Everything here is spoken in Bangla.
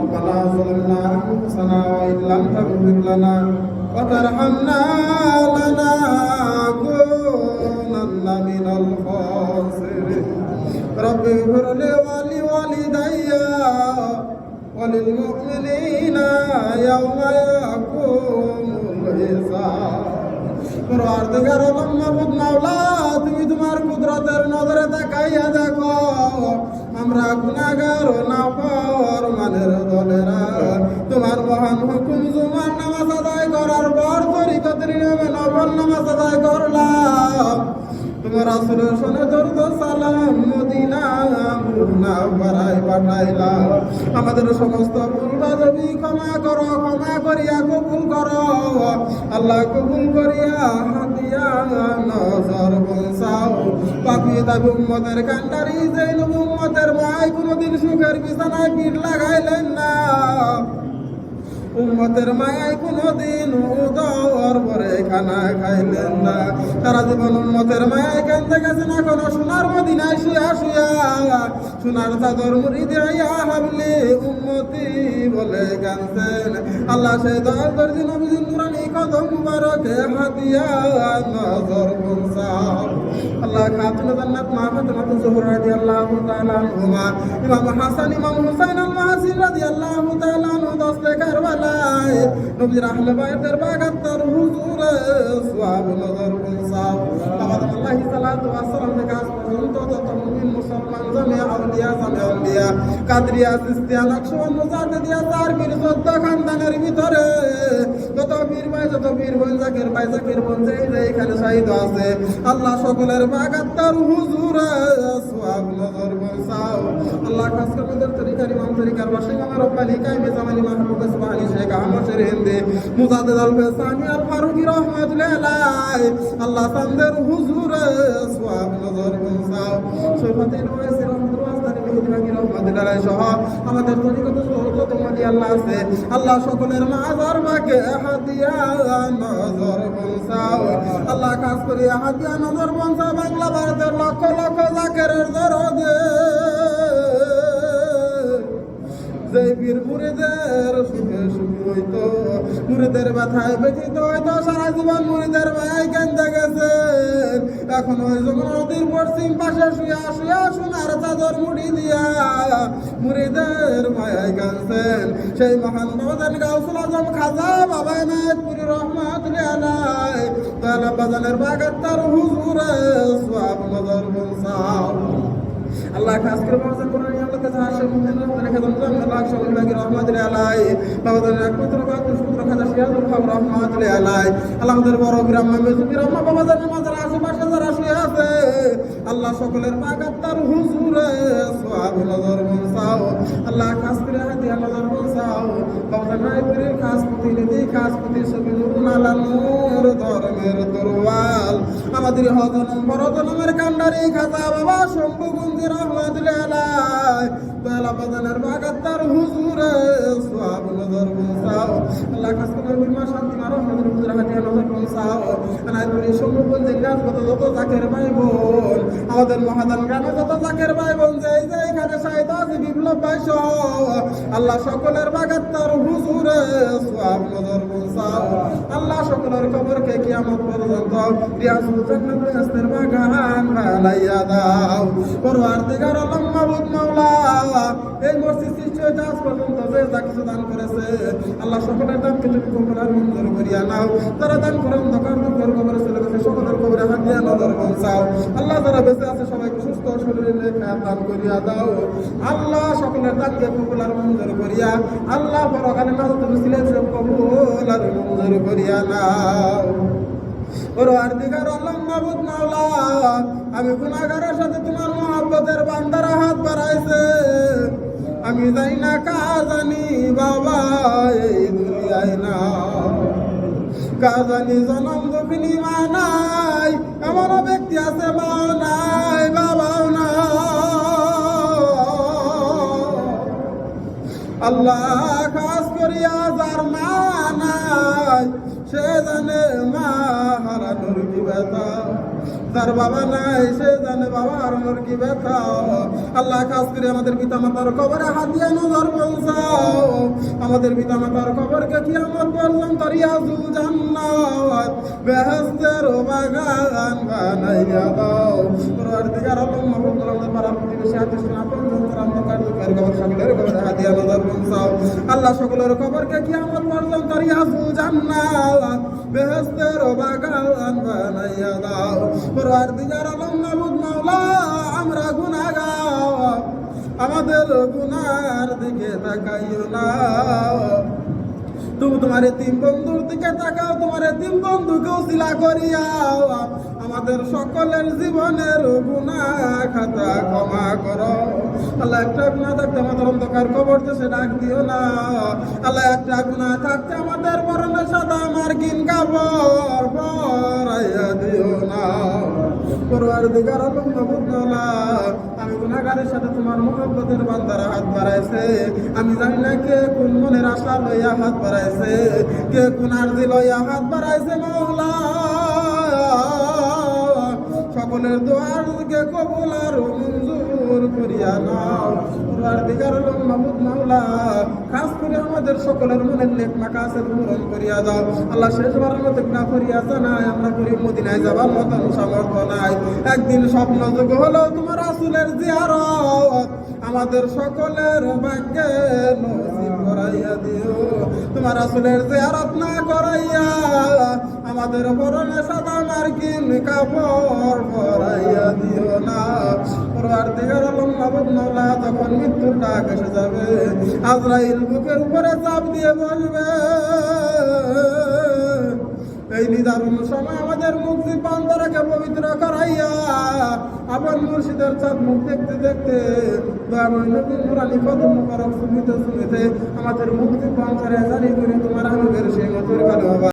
ربنا ظلمنا أنفسنا وإن لم تغفر لنا وترحمنا لنكونن من الخاسرين رب اغفر لي ولوالدي وللمؤمنين يوم يقوم الحساب পরওয়ারদিগার মাহবুব মাওলা, তুমি তোমার কুদরতের নজরে তাকাইয়া দেখো। আমরা গুনাহগার ও নাফর মানের দলেরা। তোমার মহান হুকুম জুমার নামাজ আদায় করার পর তরিকতের নিয়মে নফল নামাজ আদায় করলাম। আসরের শোনে দরুদ সালাম মদিনা মুন্না পাড়ায় আমাদের সমস্ত ভুল যদি ক্ষমা করো, ক্ষমা করিয়া কবুল করো। আল্লাহ কবুল করিয়া হাতিয়া নজর বংসাও পাপি দাবি উম্মতের কান্ডারি যেই উম্মতের মায় কোনোদিন সুখের বিছানায় পিঠ লাগাইলেন না। উম্মতের মায়ায় কোনোদিন উদর পরে খানা খাইলেন না। তারা জীবন উম্মতের মায়ায় কান্দে গেছেন, এখনও সোনার মদিনায় শুয়া শুয়া। সোনার চাদর মুড়ি দিয়া হাবলি উম্মতি বলে কানছেন আল্লাহ সেই দয়াল দর্জি নবীজি নুরানি কদম মুবারকে হাতিয়া নজর বংসাও আল্লাহ খাতুন জান্নাত মা ফাতেমা জোহরা রাদিয়াল্লাহু তাআলা আনহুমা। ইমাম হাসান, ইমাম হুসাইন আল মাহসিন রাদিয়াল্লাহু তাআলা দস্তে কারবালায়, নবীর আহলে বাইতের বাগাত্তর হুজুর সওয়াব নজর বংসাও আমাদের আল্লাহ আলাইহি ওয়াসাল্লাম থেকে আজ মুসলমান জামে আউলিয়া জামে আউলিয়া কাদরিয়া সিস্তিয়া যত বীর যত বীর বোন এখানে শহীদ আছে আল্লাহ সকলের বাগাত্তার হুজুর আল্লাহ খাস করে আমাদের তরিকার ইমাম তরিকার বাসী ইমাম রব্বানি আল্লাহ তাদের হুজুর সোয়াব নজর বসাও সৈফাতিল আলাই সহ আমাদের তরিকত যত মালি আল্লাহ আছে। আল্লাহ সকলের মাজার বাকে হাতিয়া নজর আল্লাহ খাস করে হাতিয়া নজর বংশা বাংলা ভারতের লক্ষ লক্ষ জাকেরের দরদে। যে বীর হইতো। মুরিদের ব্যথায় ব্যথিত হইতো, সারা জীবন মুরিদের মায়ায় কেন্দে গেছে। এখন ওই যখন নদীর পশ্চিম পাশে শুয়া শুয়া সোনার চাদর মুড়ি দিয়া মুরিদের মায়ায় কানছেন সেই মহান বাবাজান গাউসুল আজম খাজা বাবা নায়কপুরি রহমাতুল্লাহ আলাই তালা বাজানের বাগাত্তার হুজুরে সোয়াব নজর বংশাও আল্লাহ খাস করে বাবা কোন নিয়মকে যারা সে মুমিন রেখে দেন আল্লাহ সকল লাগি রহমাতুল্লাহ আলাই বাবা আল্লাহ আমাদের বড় গ্রাম আশেপাশে আল্লাহ সকলের পাকাত্তার হুজুরে সোয়াব নজর বংশাও আল্লাহ খাস করে হাতি নজর বংশাও বাবা তার নাইপুরি খাস প্রতিনিধি খাস প্রতি সবি নুরুন আলা নূর ধর্মের দরওয়াল আমাদের হজনম বড় জনমের কান্ডারি খাতা বাবা শম্ভু গুঞ্জি রহমাতুল্লাহ দয়ালা বেলা শান্তি মারো আমাদের হাতিয়া নজর বংশাও নাইপুরি শম্ভু গুঞ্জি গাছ কত যত জাকের ভাই বোন, আমাদের মহাদান গ্রামে যত জাকের ভাই বোন যাই যে এখানে বিপ্লব ভাই আল্লাহ সকলের বাগাত্তার হুজুরে সোয়াব নজর বংশাও আল্লাহ সকলের খবরকে কিয়ামত পর্যন্ত রিয়াজুল জান্নাত হাসনের বাগান বানাইয়া দাও। পরওয়ারদিগার আলম মাবুদ মাওলা, এই মসজিদ সৃষ্টি হয়েছে আজ পর্যন্ত, যে যা কিছু দান করেছে, আল্লাহ সকলের দানকে তুমি কবুলার মঞ্জুর করিয়া নাও। তারা দান করে অন্ধকার দুঃখের কবরে চলে আল্লাহ যারা বেঁচে আছে, সবাইকে সুস্থ শরীরে দান করিয়া দাও। আল্লাহ সকলের দানকে কবুলার মঞ্জুর করিয়া, আল্লাহ পরকালে নাজত মুসলিম কবুলার মঞ্জুর করিয়া নাও পরওয়ারদিগার আল্লাহ মাবুদ মাওলা, আমি গুনাহগারের সাথে তোমার মহব্বতের বান্দারা হাত বাড়াইছে। আমি যাই না কা জানি বাবা, এই দুনিয়ায় না। কা জানি জনম দুঃখিনী মা নাই। এমন ব্যক্তি আছে মা নাই, বাবাও আল্লাহ খাস করিয়া যার মা নাই, সে জানে মা হারানোর কি ব্যথা। যার বাবা নাই, সে জানে বাবা আর আমার কি ব্যথা। আল্লাহ খাস করে আমাদের পিতা মাতার কবরে হাত দিয়ে নজর পৌঁছাও। আমাদের পিতা মাতার কবরকে কি আমার পর্যন্ত রিয়াজুল জান্নাত। বেহেস্তের বাগান বানাইয়া দাও। পরওয়ারদিগার আলম মাহবুব আমাদের পাড়া প্রতিবেশী আত্মীয় আপন জনতার অন্ধকার দুঃখের কবর সকলের কবরে হাত দিয়ে নজর আল্লাহ সকলের কবরকে কি আমার পর্যন্ত রিয়াজুল জান্নাত। বেহেস্তের বাগান বানাইয়া দাও। আমাদের গুনার দিকে তাকাইও না। তুমি তোমার তিন বন্ধুর দিকে তাকাও, তোমার তিন বন্ধুকেও শিলা করিয়াও। আমাদের সকলের জীবনের গুণা খাতা ক্ষমা করো। আল্লাহ একটা গুণা থাকতে আমাদের অন্ধকার কবর সে ডাক দিও না। আল্লাহ একটা গুণা থাকতে আমাদের পরনে সাদা মার্কিন কাপড় পরাইয়া দিও না। পরওয়ার দিগার আমি গুনাহগারের সাথে তোমার মুহাব্বতের বান্দারা হাত বাড়াইছে। আমি জানি না কে কোন মনের আশা লইয়া হাত বাড়াইছে। কে কোন আরজি লইয়া হাত বাড়াইছে মাওলা। সকলের দোয়ার কে কবুল আর মঞ্জুর করিয়া নাও। পরওয়ার দিগার মাহবুব মাওলা, খাস করে আমাদের সকলের মনের নেক মাকাসের পূরণ করিয়া দাও। আল্লাহ শেষবার মতো না করিয়া জানাই আমরা করি মদিনায় যাবার মতন সামর্থ্য নাই। একদিন স্বপ্ন যোগ হলো তোমার আসুলের জিয়ারত। আমাদের সকলের ভাগ্যে নসিব করাইয়া দিও। তোমার আসুলের জিয়ারত না করাইয়া আমাদের পরনে সাদা মার্কিন কাপড় পরাইয়া দিও না। পরবার দিগার আলম মাহবুব তখন মৃত্যুর ডাক যাবে, আজরাইল বুকের উপরে চাপ দিয়ে বলবে, এই নিদারুণ সময় আমাদের মুক্তি বান্দরাকে পবিত্র করাইয়া আবার মুর্শিদের চাঁদ মুখ দেখতে দেখতে দয়াময় কদম মুবারক সুমিতে সুমিতে আমাদের মুক্তি বান্দরে জারি করে